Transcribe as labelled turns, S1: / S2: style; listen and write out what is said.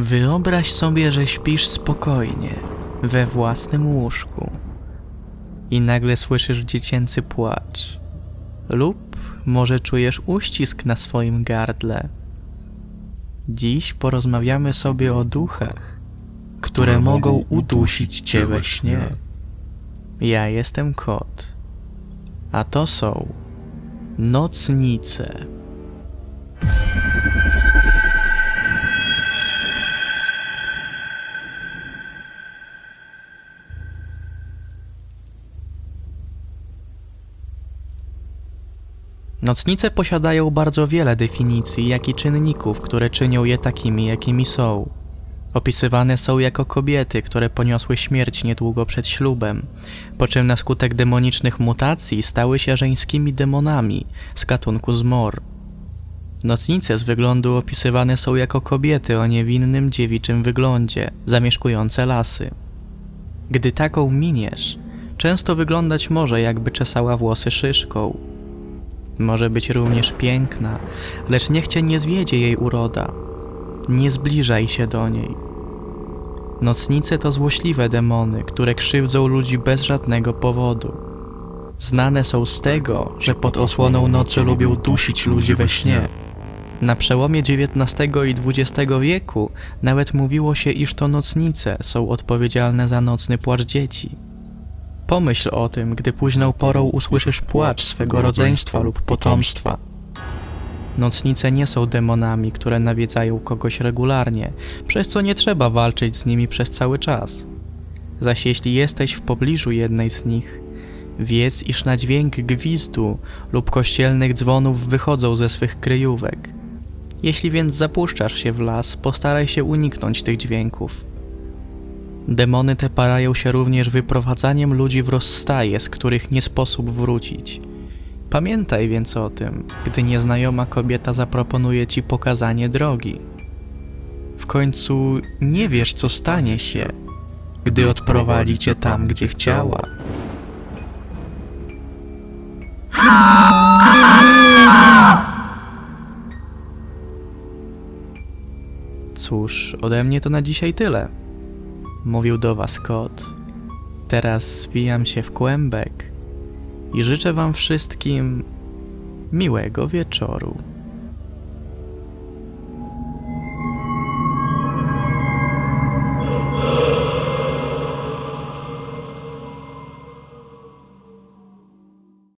S1: Wyobraź sobie, że śpisz spokojnie, we własnym łóżku i nagle słyszysz dziecięcy płacz. Lub może czujesz uścisk na swoim gardle. Dziś porozmawiamy sobie o duchach, które mogą udusić cię we śnie. Ja jestem kot, a to są nocnice. Nocnice posiadają bardzo wiele definicji, jak i czynników, które czynią je takimi, jakimi są. Opisywane są jako kobiety, które poniosły śmierć niedługo przed ślubem, po czym na skutek demonicznych mutacji stały się żeńskimi demonami z gatunku zmor. Nocnice z wyglądu opisywane są jako kobiety o niewinnym dziewiczym wyglądzie, zamieszkujące lasy. Gdy taką miniesz, często wyglądać może jakby czesała włosy szyszką, może być również piękna, lecz niech cię nie zwiedzie jej uroda. Nie zbliżaj się do niej. Nocnice to złośliwe demony, które krzywdzą ludzi bez żadnego powodu. Znane są z tego, że pod osłoną nocy lubią dusić ludzi we śnie. Na przełomie XIX i XX wieku nawet mówiło się, iż to nocnice są odpowiedzialne za nocny płacz dzieci. Pomyśl o tym, gdy późną porą usłyszysz płacz swego rodzeństwa lub potomstwa. Nocnice nie są demonami, które nawiedzają kogoś regularnie, przez co nie trzeba walczyć z nimi przez cały czas. Zaś jeśli jesteś w pobliżu jednej z nich, wiedz, iż na dźwięk gwizdu lub kościelnych dzwonów wychodzą ze swych kryjówek. Jeśli więc zapuszczasz się w las, postaraj się uniknąć tych dźwięków. Demony te parają się również wyprowadzaniem ludzi w rozstaje, z których nie sposób wrócić. Pamiętaj więc o tym, gdy nieznajoma kobieta zaproponuje ci pokazanie drogi. W końcu nie wiesz, co stanie się, gdy odprowadzi cię tam, gdzie chciała. Cóż, ode mnie to na dzisiaj tyle. Mówił do was kot. Teraz zwijam się w kłębek i życzę wam wszystkim miłego wieczoru.